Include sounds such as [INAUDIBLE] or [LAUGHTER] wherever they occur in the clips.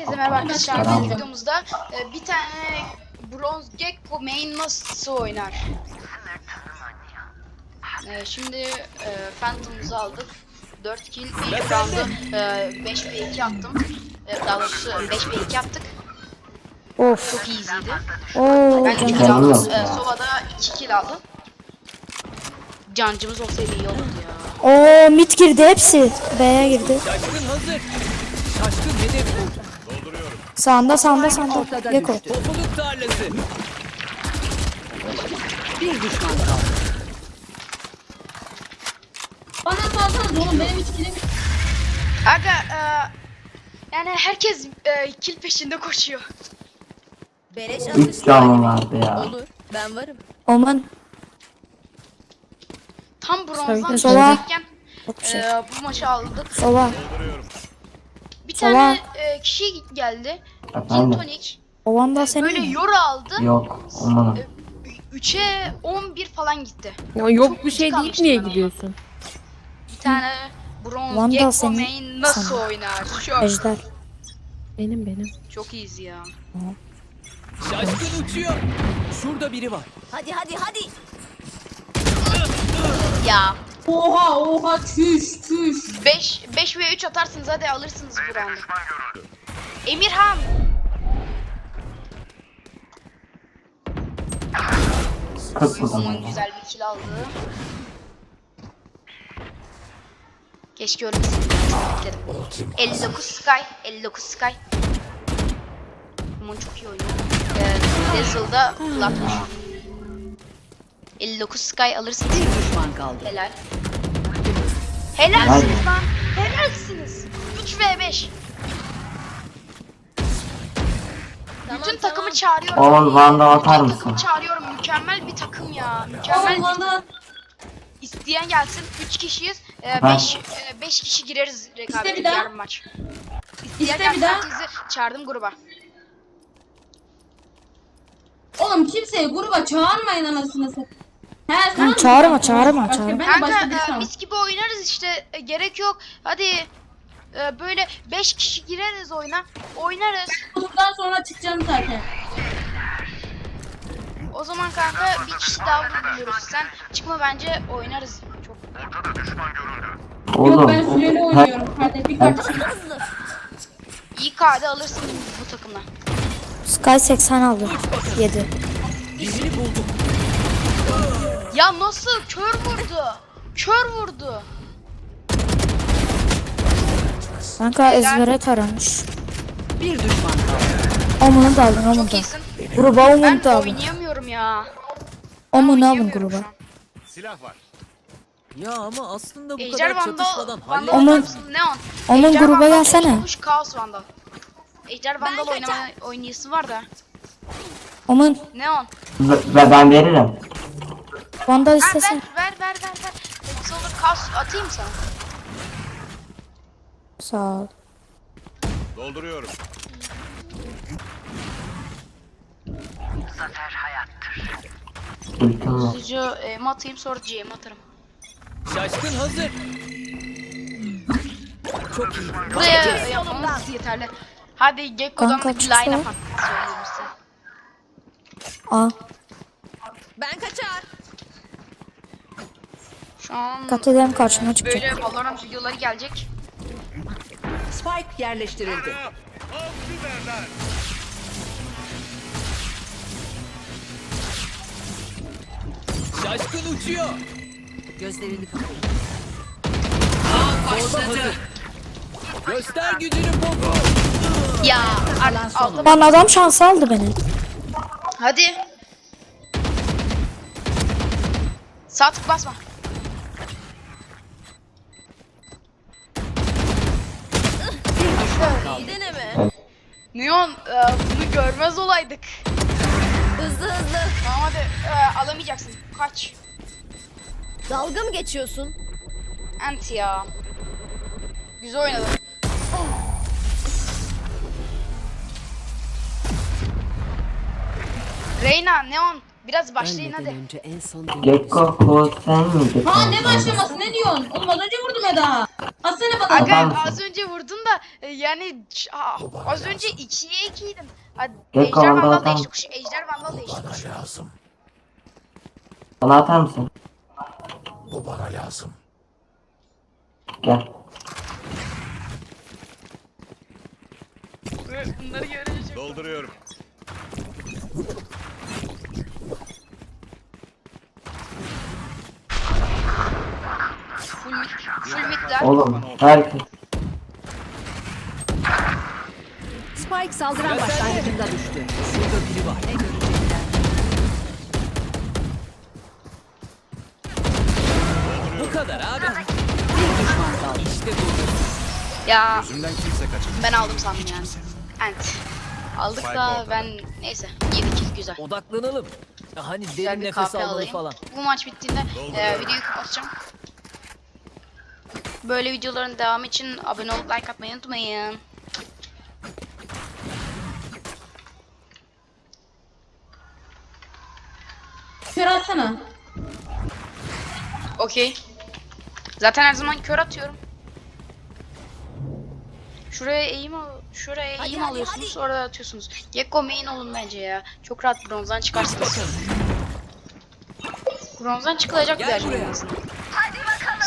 Herkese merhaba arkadaşlar. Bu videomuzda e, bir tane Bronze Gecko main nasıl oynar? E, şimdi e, Phantom'umuzu aldık. 4 kill, ilk round'u e, 5 ve 2 attım. E, daha doğrusu 5 ve 2 yaptık. Of. Çok easy'ydi. Oo. Ben 2 kill aldım. E, Sova'da 2 kill aldım. Cancımız olsaydı iyi olurdu ya. Oo mid girdi hepsi. B'ye girdi. Şaşkın hazır. Şaşkın hedef buldu. Sağında sağında sağında. Yeko. Topluluk tarlası. Bir düşman kaldı. Bana salsanız oğlum benim hiç kilim Aga e, yani herkes e, kill peşinde koşuyor. Beleş Hiç canım vardı ya. Olur. Ben varım. Oman. Tam bronzdan Sova. çıkacakken Çok şey. e, bu maçı aldık. Sova. Bir tane e, kişi geldi. Gin Efendim? tonic. Ovan da Böyle senin mi? yoru aldı. Yok. Umarım. 3'e 11 falan gitti. Ya yok Çok bir şey deyip niye gidiyorsun? Bir tane bronz Vandal Gecko senin main nasıl sana. oynar? Çok, Ejder. Benim benim. çok easy ya. Şaşkın uçuyor. Şurada biri var. Hadi hadi hadi. Ya Oha oha çüş çüş. 5 5 ve 3 atarsınız hadi alırsınız bu roundu. Emirhan. Aman güzel bir kill aldı. Keşke ölmesin. Bekledim. 59 Sky. 59 Sky. Aman çok iyi oynuyor. Ee, Dazzle'da flatmış. 59 Sky alırsınız. Bir düşman kaldı. Helal. Helalsiniz lan. Helalsiniz. 3 v 5. Bütün takımı çağırıyorum. Oğlum Van'da atar Bütün mısın? takımı çağırıyorum. Mükemmel bir takım ya. Mükemmel Oğlum bir İsteyen gelsin. 3 kişiyiz. Ha. 5 5 kişi gireriz rekabete bir daha. yarım maç. İsteyen İste bir gelsin daha. herkesi çağırdım gruba. oğlum kimseyi gruba çağırmayın anasını satayım. He sen Lan çağırma, çağırma, Başka, çağırma. Ben de başka Kanka e, var. mis gibi oynarız işte. E, gerek yok. Hadi e, böyle 5 kişi gireriz oyuna. Oynarız. Bundan sonra çıkacağım zaten. O zaman kanka bir kişi daha vuruyoruz. Sen çıkma bence oynarız. Çok Oğlum. Yok ben süreli oynuyorum kardeş. Birkaç kişi. iyi KD alırsın bu takımla. Sky 80 aldı. 7. Birini buldum. Ya nasıl? Kör vurdu. Kör vurdu. Kanka ezbere taramış. Bir düşman kaldı. Omun'u da alın Omun'u Çok da. iyisin. Gruba Ben Omun'u da alın. oynayamıyorum ya. Ben Omun'u alın oynayamıyorum gruba. şu an. Ya ama aslında bu Ejder kadar Vandal, çatışmadan Vandal hallet. Omun- oynar mısın? Neon. Omun Ejder gruba Vandal gelsene. olmuş, Kaos Vandal. Ejder Vandal oynama oynayası var da. Omun. Neon. Ve ve ben veririm. Vandal Ha, ver, istesen. ver ver ver ver. Hepsi olur Kaos atayım sana. Sağ ol. Dolduruyorum. Ultim yok. Hızlıca e, atayım sonra GM atarım. Şaşkın hazır. Çok iyi. Buraya e, yapmamız yeterli. Hadi Gekko'dan bir line up at. Söyleyeyim size. A. Ben kaçar. Şu an Dikkat edelim karşıma çıkacak. böyle Valorant videoları gelecek. Spike yerleştirildi. Şaşkın uçuyor. Gözlerini kapat. Hazır. Göster gücünü popu. Ya artık aldım. Lan adam şansı aldı beni. Hadi. Sağ tık basma. İyi deneme. Neon e, bunu görmez olaydık. Hızlı hızlı. Tamam hadi e, alamayacaksın. Kaç. Dalga mı geçiyorsun? Anti ya. Güzel oynadın. Reyna, Neon biraz başlayın hadi. Gekko Koz sen miydin? Ha ne başlaması ne diyorsun? Oğlum az önce vurdum ya daha. Atsana bana. Aga mısın? az önce vurdun da e, yani ç- az önce 2'ye 2'ydim. Hadi Gel Ejder kalan Vandal değişti kuş. Ejder Vandal değişti kuş. Bana atar mısın? Bu bana lazım. Gel. Bunları görecek. Dolduruyorum. Full mid, full midler. Oğlum herkes. Spike saldıran başlangıcında düştü. Şurada biri var. Ne görecekler? Bu kadar abi. Bir düşman kaldı. İşte bu. Ya Gözümden kimse kaçamaz. ben aldım sandım yani. Evet. Aldık Spike da ortada. ben neyse 7 kill güzel. Odaklanalım. Hani Güzel derin bir nefes KP almalı alayım. falan. Bu maç bittiğinde e, videoyu kapatacağım. Böyle videoların devamı için abone olup like atmayı unutmayın. Kör atsana. Okey. Zaten her zaman kör atıyorum. Şuraya eğim al şuraya Hadi, eğim hadi, alıyorsunuz hadi. sonra atıyorsunuz. Gekko main olun bence ya. Çok rahat bronzdan çıkarsınız. Bronzdan çıkılacak bir yer.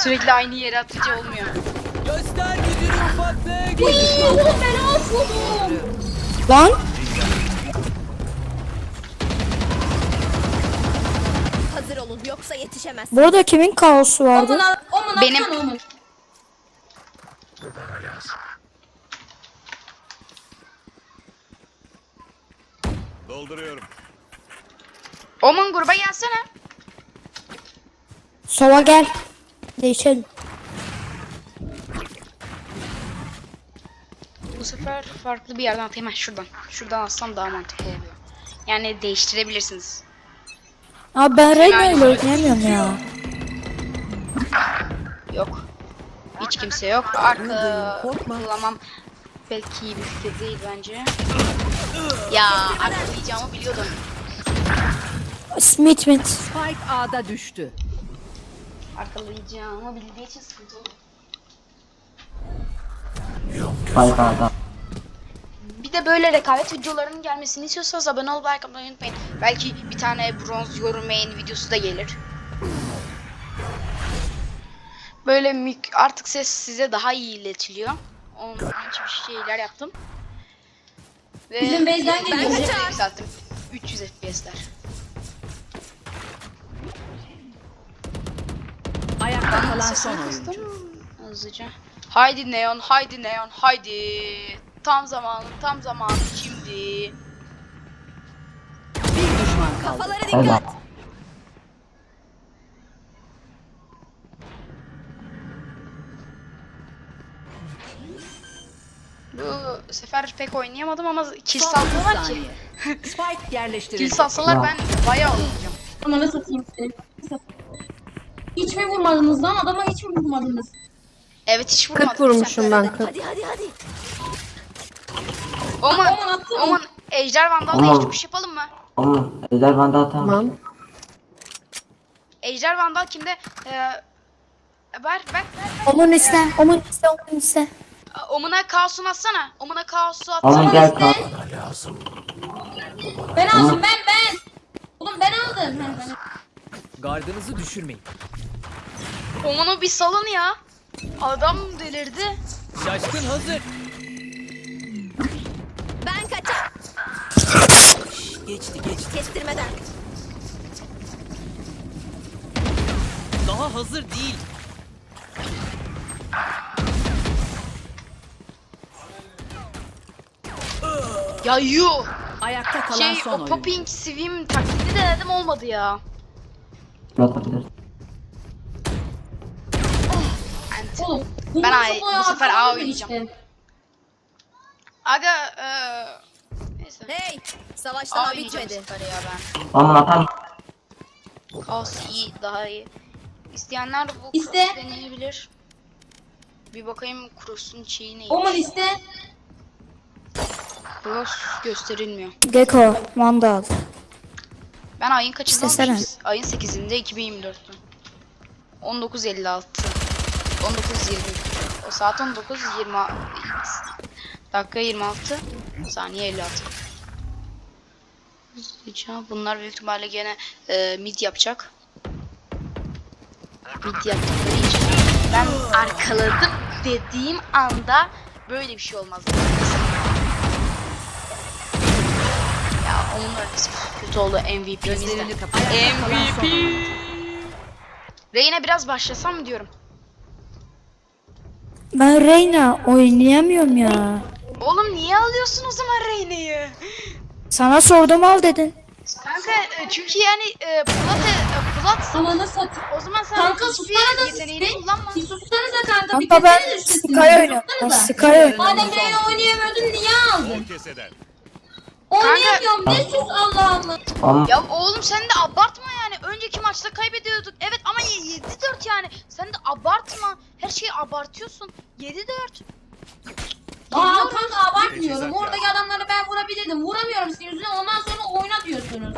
Sürekli aynı yere atınca olmuyor. Göster gücünü ufaklık. Oğlum ben asıldım. Lan Hazır olun yoksa yetişemez. burada kimin kaosu vardı? Omun al. Omun Benim- Omun. Dolduruyorum. Omun gruba gelsene. Sova gel. Değişelim. Bu sefer farklı bir yerden atayım. Heh, şuradan. Şuradan atsam daha mantıklı oluyor. Yani değiştirebilirsiniz. Abi ben Reyna ile oynayamıyorum ya. Yok. Hiç kimse yok. Arka kullanmam belki iyi bir fikir değil bence. Ya arkalayacağımı biliyordum. Smith Smith. Spike A'da düştü. Arkalayacağımı bildiği için sıkıntı bay bay. Bir de böyle rekabet videolarının gelmesini istiyorsanız abone olup like atmayı unutmayın. Belki bir tane bronz yorumlayın videosu da gelir. Böyle mik artık ses size daha iyi iletiliyor. Onun için bir şeyler yaptım. Ve Bizim base'den Ben geliyor. kaça yükselttim? 300 FPS'ler. Ayakta kalan son oyuncu. hızlıca. Haydi Neon, haydi Neon, haydi. Tam zamanı, tam zamanı şimdi. Bir düşman kaldı. Bay. dikkat. Bu sefer pek oynayamadım ama kill 30 ki. [LAUGHS] Spike yerleştirildi. Kill salsalar ben bayağı oynayacağım. Amına satayım sizi. Hiç mi vurmadınız lan? Adama hiç mi vurmadınız? Evet hiç vurmadım. 40 vurmuşum ben 40. Hadi hadi hadi. Oman, Oman attı mı? Oman Ejder Vandal Oman. değiştirmiş yapalım mı? Oğlum Ejder bende mısın? Tamam. Ejder Vandal kimde? Ee, ver, ver, ver. Omun iste. Omun iste. Omun iste. Omuna kaosunu atsana. Omuna kaosu atsana. Oğlum gel kal. Ben aldım ben ben. Oğlum ben aldım. Ha, ben- Gardınızı düşürmeyin. Omunu bir salın ya. Adam delirdi. Şaşkın hazır. Ben kaçar. Geçti geçti. Kestirmeden. Daha hazır değil. Ya yuh. Ayakta kalan Şey son o oyuncu. popping swim taklidi denedim olmadı ya. Yapabilirsin. Oğlum. Ben ay- bu sefer A oynayacağım. işte. Aga eee neyse. Hey, savaş A daha bitmedi. ya ben. Kaos iyi daha iyi. İsteyenler bu İste. deneyebilir. Bir bakayım cross'un şeyi neymiş. Omun iste. Cross gösterilmiyor. Gecko. Vandal. Ben ayın kaçında İstesene. Ayın 8'inde 2024'te. 19.56. 19.20. saat 19 20 dakika 26 saniye 56. Hızlıca bunlar büyük ihtimalle gene e, mid yapacak. Mid yaptıkları için ben arkaladım dediğim anda böyle bir şey olmaz. Ya onun arkası kötü oldu kalan son oyuncu. Reyna biraz başlasam mı diyorum. Ben Reyna oynayamıyorum ya. Oğlum niye alıyorsun o zaman Reyna'yı? Sana sordum al dedin. Kanka e, çünkü yani e, Plat, e, Ananı sat. o zaman sen Kanka hiçbir sussanıza siz yeteneğini bir. kullanma. Bir sussanıza kanka. Bir Kanka ben kesenize şu Sky oynuyorum. Ben Sussanıza. Sky oynuyorum. Madem Reyna oynayamıyordun niye aldın? Keseden. Oynayamıyorum. Ne sus Allah Allah. Oğlum Ya oğlum sen de abartma yani. Önceki maçta kaybediyorduk. Evet ama 7-4 yani. Sen de abartma. Şeyi abartıyorsun. 7-4. Aa kanka abartmıyorum. Oradaki adamları ben vurabilirdim. Vuramıyorum sizin yüzünden. Ondan sonra oyna diyorsunuz.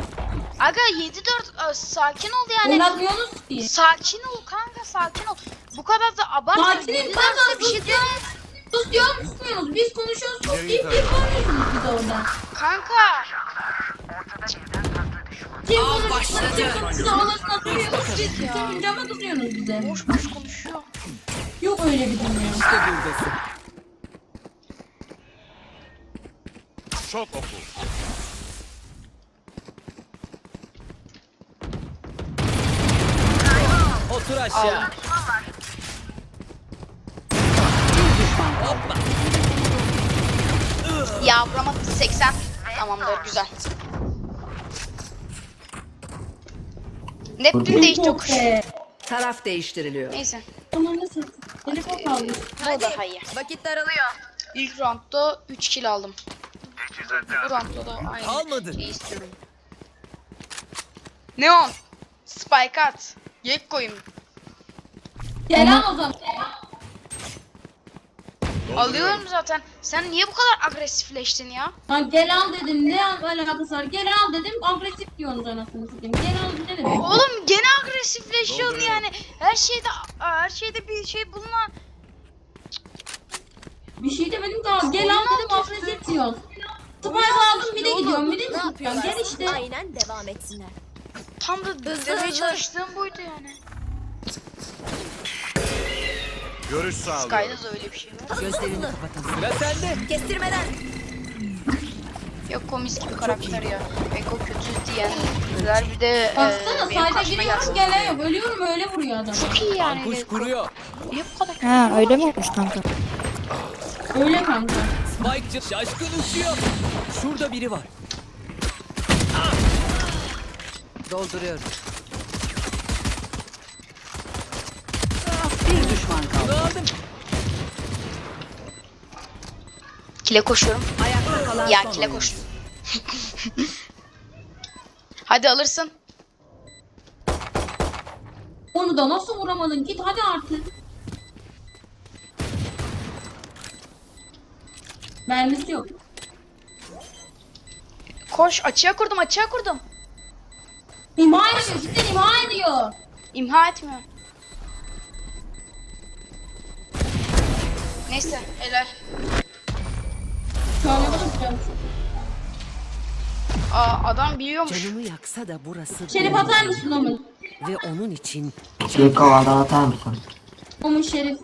Aga 7-4 e, sakin ol yani. Oynatmıyorsunuz ki. Sakin ol kanka sakin ol. Bu kadar da abartma. Sakinim 7-4 kanka bir şey ya. Sus diyor susmuyorsunuz. Biz konuşuyoruz sus deyip abi. konuşuyorsunuz siz orada. Kanka. Kim kim konuşuyorsa anasını atıyorsunuz. Siz cama tutuyorsunuz bize. Boş boş konuşuyor. Yok öyle bir dünya. İşte buradasın. Çok oku. Otur aşağı. Ya vuramadım 80. Tamamdır güzel. Neptün değişti Çok kuş. be. Taraf değiştiriliyor. Neyse. Aman nasıl? Telefon kalmış. Bu daha iyi. Vakit daralıyor. İlk roundda 3 kill aldım. Bu roundda da aynı Almadın. şeyi istiyorum. Neon. Spike at. Yek koyayım. Gel al o zaman. Alıyorum zaten. Sen niye bu kadar agresifleştin ya? Lan gel al dedim. Ne al alakası var? Gel al dedim. Agresif diyorsunuz anasını satayım. Gel al dedim. Oğlum gene agresifleşiyorsun Dolduruyorum. yani. Her şeyde her şeyde bir şey bulma. Bir şey demedim abi. Gel al dedim agresif diyorsun. Spike aldım bir de gidiyorum. Bir de mi tutuyorsun? Gel işte. Aynen devam etsinler. Tam da demeye çalıştığım buydu yani. Görüş sağlıyorum. Sky'da da öyle bir şey var. Gözlerini kapatın. Sıra sende. Kestirmeden. Yok komis gibi karakter ya. Eko kötü diyenler bir de Baksana e, benim sayda karşıma giriyorum gelen yok. Ölüyorum öyle vuruyor adam. Çok iyi yani. Kuş Eko. kuruyor. Niye bu kadar kötü? Ha öyle mi olmuş kanka? Öyle kanka. Spike'cı şaşkın uçuyor. Şurada biri var. Dolduruyorum. Bir düşman kaldı. Aldım. Kile koşuyorum. Ayakta kalan Ya kile koş. [LAUGHS] Hadi alırsın. Onu da nasıl vuramadın? Git hadi artık. Mermisi yok. Koş açığa kurdum açığa kurdum. İmha ediyor. Cidden imha ediyor. İmha etmiyor. Neyse helal. Bakacağım? Aa, adam biliyormuş. Canımı yaksa da burası Şerif benim. atar mısın Omun? Ve onun için Gekko Vandal atar mısın? Omun Şerif.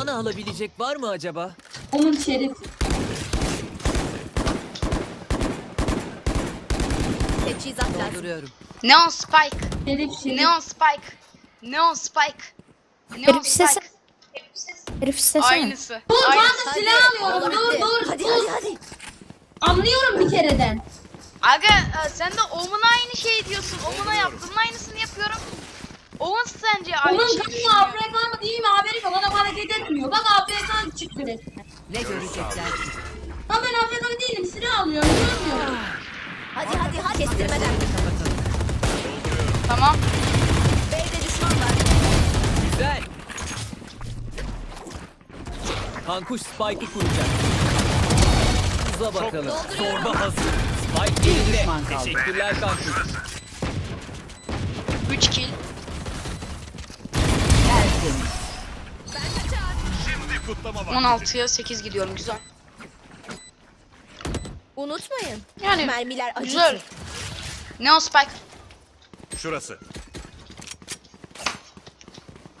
Bana alabilecek var mı acaba? Omun Şerif. teçhizat dolduruyorum. Neon Spike. Şerif Şerif. Neon Spike. Neon Spike. Neon Herif sesi. Herif sesi. Aynısı. Dur Aynısı. kanka silah alıyorum. Dur dur. Hadi dur. hadi hadi. Anlıyorum bir kereden. Aga e, sen de Omen'a aynı şey diyorsun. Omen'a yaptığının aynısını yapıyorum. Omen sence aynı Onun şey kanka. AFK mı değil mi haberi yok. Adam hareket etmiyor. Bak AFK çıktı resmen. Ne görecekler? Ha ben AFK değilim. Silah alıyorum. Görmüyorum. Hadi hadi hadi. Kestirmeden. Kapatalım. Tamam. B'de düşman var. Güzel. Kankuş Spike'ı kuracak. Hızla bakalım. Zorba hazır. Spike yerinde. Teşekkürler Kankuş. 3 kill. Tertemiz. Bir kutlama vakti. 16'ya 8 gidiyorum güzel. Unutmayın. Yani Mermiler acıtır. güzel. Ne o Spike? Şurası.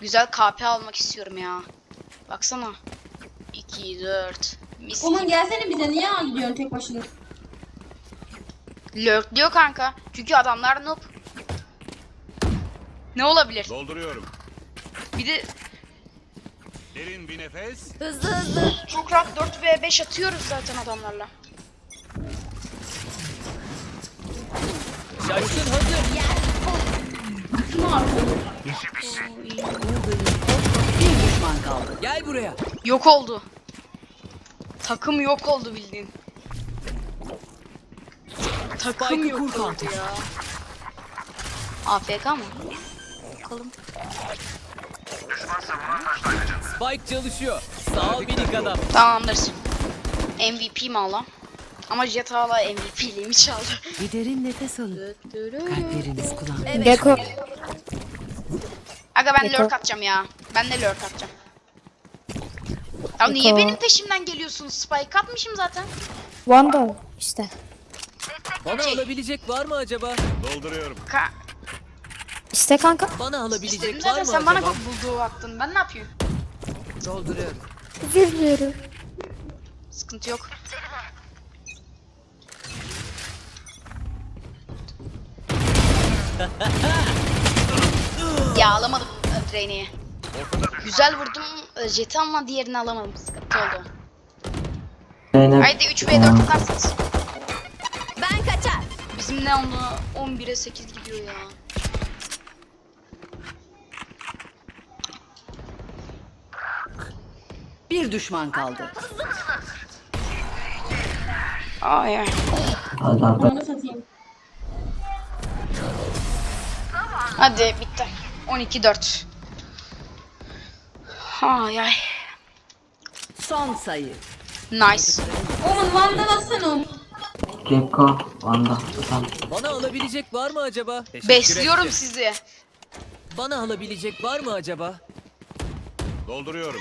Güzel KP almak istiyorum ya. Baksana. 2, 4. Mis. Oman gelsene bize niye gidiyorsun tek başına? Lurk diyor kanka. Çünkü adamlar noob. Ne olabilir? Dolduruyorum. Bir de Derin bir nefes. Hızlı hızlı. çok rahat 4 ve 5 atıyoruz zaten adamlarla. Şaşkın hazır. Şunu al. Bir düşman kaldı. Gel buraya. Yok oldu. Takım yok oldu bildiğin. Takım yok oldu ya. AFK mı? Bakalım. Spike çalışıyor. Sağ ol minik adam. Tamamdır. MVP mi Allah? Ama Jet hala MVP'liğimi çaldı. Bir derin nefes alın. Kalpleriniz kulağında. Gecko. Aga ben Yeter. lurk atacağım ya. Ben de lurk atacağım. Ya niye benim peşimden geliyorsun? Spike atmışım zaten. Vandal işte. Bana Şey. alabilecek var mı acaba? Dolduruyorum. Ka İste kanka. Bana İstedim alabilecek var zaten mı sen bana acaba? bulduğu attın. Ben ne yapayım? Dolduruyorum. Özür dilerim. Sıkıntı yok. [LAUGHS] ya alamadım Reyne'yi. Güzel vurdum Jet'i ama diğerini alamadım. Sıkıntı oldu. Zeynep. Haydi 3v4 atarsınız. Ben kaçar. Bizim ne onu 11'e 8 gidiyor ya. Bir düşman kaldı. Ay ay. Hadi. Onu satayım. Hadi bitti. 12-4. Ay ay. Son sayı. Nice. Oman vandal atsana onu. Gekko. Vanda. Tamam. Bana alabilecek var mı acaba? Besliyorum sizi. Bana alabilecek var mı acaba? Dolduruyorum.